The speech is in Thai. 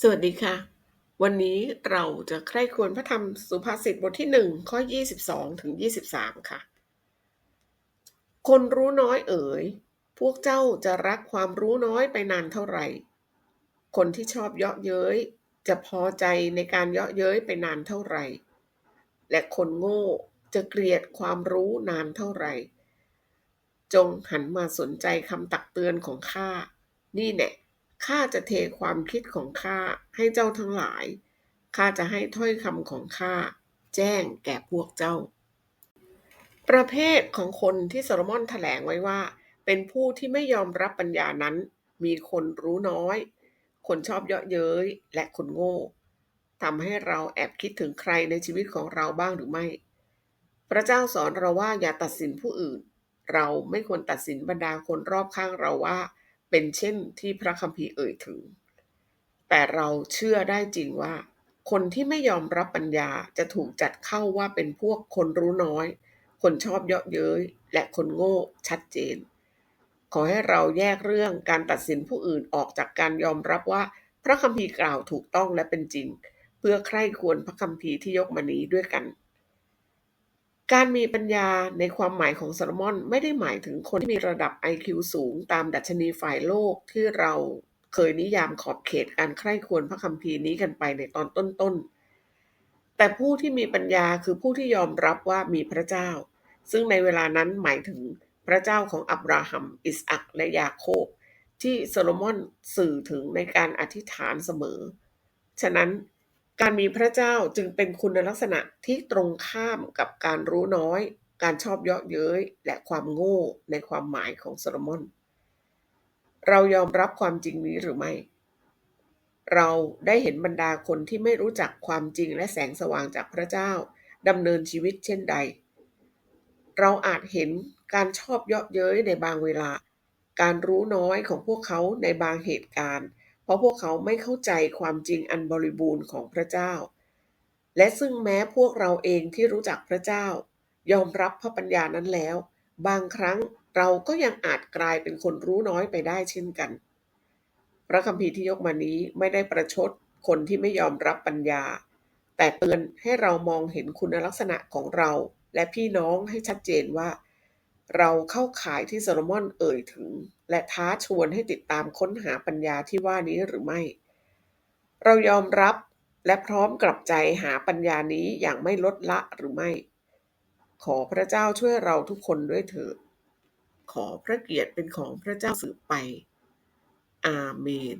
สวัสดีค่ะ วันนี้เราจะใคร่ควญพระธรรมสุภาษิตบทที่1ข้อ 22 ถึง 23 ค่ะ คนรู้น้อยเอ๋ย พวกเจ้าจะรักความรู้น้อยไปนานเท่าไหร่ คนที่ชอบเยาะเย้ย จะพอใจในการเยาะเย้ยไปนานเท่าไหร่ และคนโง่จะเกลียดความรู้นานเท่าไหร่ จงหันมาสนใจคำตักเตือนของข้านี่แน่ ข้าจะเทความคิดของข้าให้เจ้าทั้งหลาย ข้าจะให้ถ้อยคำของข้าแจ้งแก่พวกเจ้า ประเภทของคนที่โซโลมอนแถลงไว้ว่า เป็นผู้ที่ไม่ยอมรับปัญญานั้น มีคนรู้น้อย คนชอบเยาะเย้ยและคนโง่ทำให้เราแอบคิดถึงใครในชีวิตของเราบ้างหรือไม่ พระเจ้าสอนเราว่าอย่าตัดสินผู้อื่น เราไม่ควรตัดสินบรรดาคนรอบข้างเราว่า เป็นเช่นที่พระคัมภีร์เอ่ยถึง แต่เราเชื่อได้จริงว่า คนที่ไม่ยอมรับปัญญาจะถูกจัดเข้าว่าเป็นพวกคนรู้น้อย คนชอบเยาะเย้ยและคนโง่ชัดเจน ขอให้เราแยกเรื่องการตัดสินผู้อื่นออกจากการยอมรับว่า พระคัมภีร์กล่าวถูกต้องและเป็นจริง เพื่อใคร่ควรพระคัมภีร์ที่ยกมานี้ด้วยกัน การมีปัญญาในความหมายของโซโลมอนไม่ได้หมายถึงคนที่มีระดับ IQ สูงตามดัชนีฝ่ายโลกที่เราเคยนิยามขอบเขตการใคร่ควรพระคัมภีร์นี้กันไปในตอนต้นๆ แต่ผู้ที่มีปัญญาคือผู้ที่ยอมรับว่ามีพระเจ้า ซึ่งในเวลานั้นหมายถึงพระเจ้าของอับราฮัม อิสอักและยาโคบ ที่โซโลมอนสื่อถึงในการอธิษฐานเสมอ ฉะนั้น การมีพระเจ้าจึงเป็นคุณลักษณะที่ตรงข้ามกับการรู้น้อย การชอบเยาะเย้ย และความโง่ในความหมายของโซโลมอน เรายอมรับความจริงนี้หรือไม่ เราได้เห็นบรรดาคนที่ไม่รู้จักความจริงและแสงสว่างจากพระเจ้าดำเนินชีวิตเช่นใด เราอาจเห็นการชอบเยาะเย้ยในบางเวลา การรู้น้อยของพวกเขาในบางเหตุการณ์ เพราะพวกเขาไม่เข้าใจความจริงอันบริบูรณ์ของพระเจ้า และซึ่งแม้พวกเราเองที่รู้จักพระเจ้า ยอมรับพระปัญญานั้นแล้ว บางครั้งเราก็ยังอาจกลายเป็นคนรู้น้อยไปได้เช่นกัน พระคัมภีร์ที่ยกมานี้ไม่ได้ประชดคนที่ไม่ยอมรับปัญญา แต่เตือนให้เรามองเห็นคุณลักษณะของเรา และพี่น้องให้ชัดเจนว่า เราเข้าข่ายที่โซโลมอนเอ่ยถึง และท้าชวนให้ติดตามค้นหาปัญญาที่ว่านี้หรือไม่ เรายอมรับและพร้อมกลับใจหาปัญญานี้อย่างไม่ลดละหรือไม่ ขอพระเจ้าช่วยเราทุกคนด้วยเถิดขอพระเกียรติเป็นของพระเจ้าสืบไป อาเมน